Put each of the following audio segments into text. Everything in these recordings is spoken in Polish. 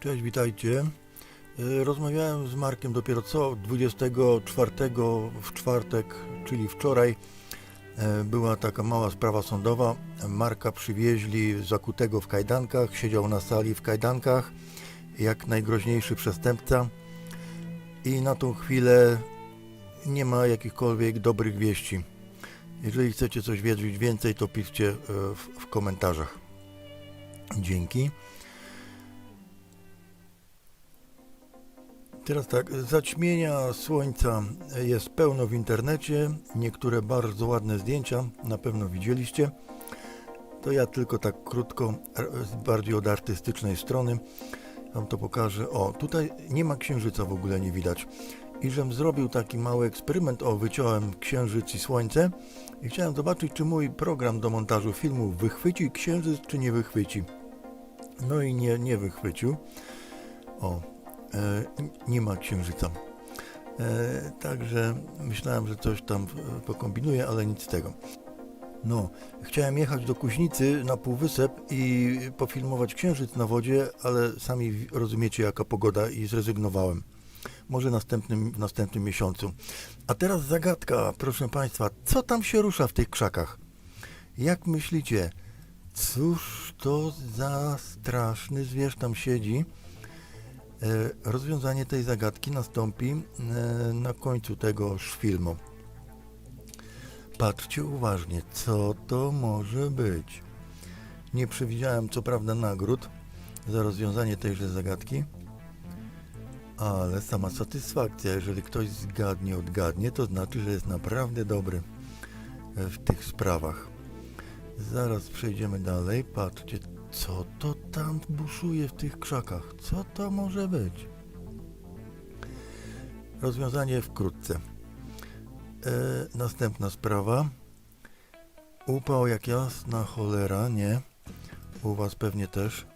Cześć, witajcie. Y, Rozmawiałem z Markiem dopiero co 24 w czwartek, czyli wczoraj. e, Była taka mała sprawa sądowa. Marka przywieźli zakutego w kajdankach, siedział na sali w kajdankach, jak najgroźniejszy przestępca. I na tą chwilę nie ma jakichkolwiek dobrych wieści. Jeżeli chcecie coś wiedzieć więcej, to piszcie e, w, w komentarzach. Dzięki. Teraz tak, zaćmienia słońca jest pełno w internecie. Niektóre bardzo ładne zdjęcia, na pewno widzieliście. To ja tylko tak krótko, bardziej od artystycznej strony Wam to pokażę. O, tutaj nie ma księżyca w ogóle nie widać. I żem zrobił taki mały eksperyment, o, wyciąłem księżyc i słońce i chciałem zobaczyć, czy mój program do montażu filmu wychwyci księżyc, czy nie wychwyci. No i nie, nie wychwycił. O, nie ma księżyca. E, także myślałem, że coś tam e, pokombinuję, ale nic z tego. No, chciałem jechać do Kuźnicy na półwysep i pofilmować księżyc na wodzie, ale sami rozumiecie jaka pogoda i zrezygnowałem. Może następnym, w następnym miesiącu. A teraz zagadka, proszę Państwa, co tam się rusza w tych krzakach? Jak myślicie, cóż to za straszny zwierz tam siedzi? E, Rozwiązanie tej zagadki nastąpi e, na końcu tegoż filmu. Patrzcie uważnie, co to może być. Nie przewidziałem co prawda nagród za rozwiązanie tejże zagadki, ale sama satysfakcja, jeżeli ktoś zgadnie, odgadnie, to znaczy, że jest naprawdę dobry e, w tych sprawach. Zaraz przejdziemy dalej. Patrzcie, co to tam buszuje w tych krzakach? Co to może być? Rozwiązanie wkrótce. E, następna sprawa. Upał jak jasna cholera, nie? U Was pewnie też.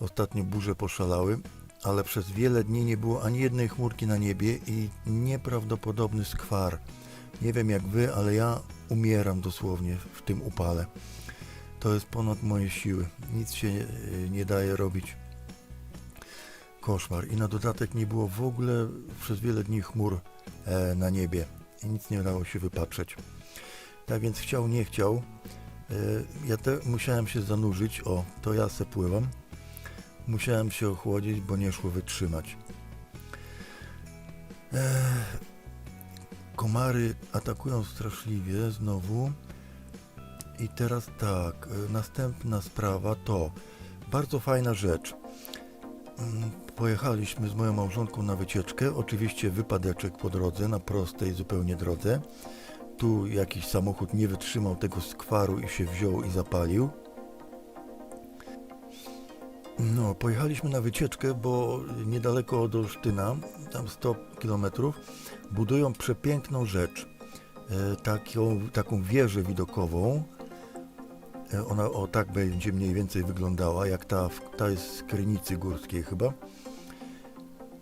Ostatnio burze poszalały, ale przez wiele dni nie było ani jednej chmurki na niebie i nieprawdopodobny skwar. Nie wiem jak Wy, ale ja umieram dosłownie w tym upale. To jest ponad moje siły. Nic się nie, nie daje robić. Koszmar. I na dodatek nie było w ogóle przez wiele dni chmur e, na niebie. I nic nie dało się wypatrzeć. Tak więc chciał, nie chciał. E, ja te, musiałem się zanurzyć. O, to ja se pływam. Musiałem się ochłodzić, bo nie szło wytrzymać. E, komary atakują straszliwie znowu. I teraz tak, e, następna sprawa to bardzo fajna rzecz. Mm, Pojechaliśmy z moją małżonką na wycieczkę, oczywiście wypadeczek po drodze, na prostej zupełnie drodze. Tu jakiś samochód nie wytrzymał tego skwaru i się wziął i zapalił. No, pojechaliśmy na wycieczkę, bo niedaleko od Olsztyna, tam 100 km, budują przepiękną rzecz. E, taką, taką wieżę widokową, Ona o tak będzie mniej więcej wyglądała, jak ta, ta jest z Krynicy Górskiej chyba.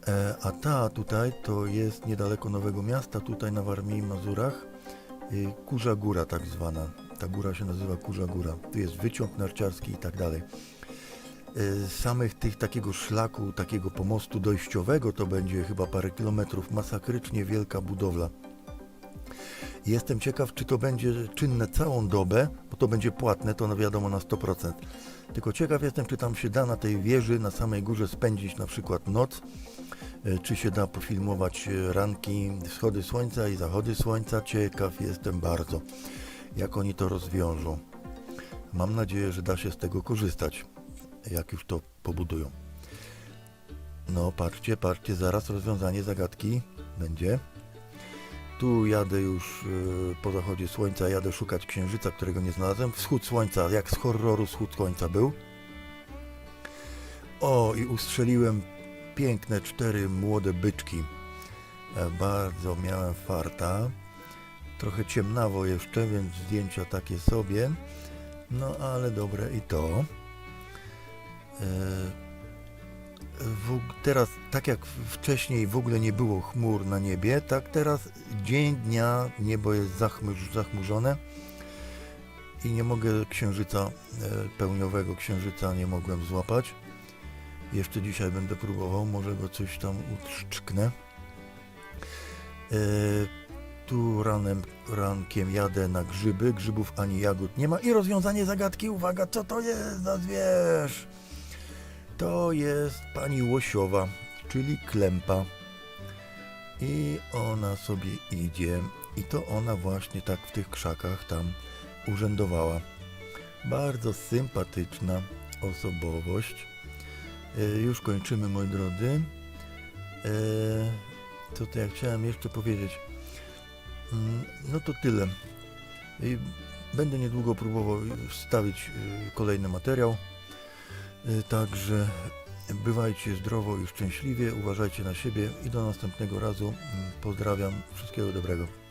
E, A ta tutaj to jest niedaleko Nowego Miasta, tutaj na Warmii i Mazurach. y, Kurza Góra tak zwana. Ta góra się nazywa Kurza Góra. Tu jest wyciąg narciarski i tak dalej. E, samych tych takiego szlaku, takiego pomostu dojściowego to będzie chyba parę kilometrów. Masakrycznie wielka budowla. Jestem ciekaw, czy to będzie czynne całą dobę, bo to będzie płatne, to no wiadomo na 100%. Tylko ciekaw jestem, czy tam się da na tej wieży, na samej górze spędzić na przykład noc, e, czy się da pofilmować e, ranki, wschody słońca i zachody słońca. Ciekaw jestem bardzo, jak oni to rozwiążą. Mam nadzieję, że da się z tego korzystać, jak już to pobudują. No, patrzcie, patrzcie, zaraz rozwiązanie zagadki będzie. Tu jadę już y, po zachodzie słońca, jadę szukać księżyca, którego nie znalazłem. Wschód słońca, jak z horroru wschód słońca był. O, i ustrzeliłem piękne cztery młode byczki. E, Bardzo miałem farta. Trochę ciemnawo jeszcze, więc zdjęcia takie sobie. No ale dobre i to. E, w, teraz, tak jak wcześniej w ogóle nie było chmur na niebie, tak teraz dzień dnia niebo jest zachmur, zachmurzone i nie mogę księżyca, e, pełniowego księżyca nie mogłem złapać. Jeszcze dzisiaj będę próbował, może go coś tam utrzczknę. E, tu ranem, rankiem jadę na grzyby, grzybów ani jagód nie ma i rozwiązanie zagadki, uwaga, co to jest za zwierz? To jest pani Łosiowa, czyli klępa. I ona sobie idzie i to ona właśnie tak w tych krzakach tam urzędowała. Bardzo sympatyczna osobowość. E, już kończymy, moi drodzy. E, co to ja chciałem jeszcze powiedzieć? Mm, No to tyle. Będę niedługo próbował wstawić y, kolejny materiał. Y, Także bywajcie zdrowo i szczęśliwie, uważajcie na siebie i do następnego razu. Mm, Pozdrawiam, wszystkiego dobrego.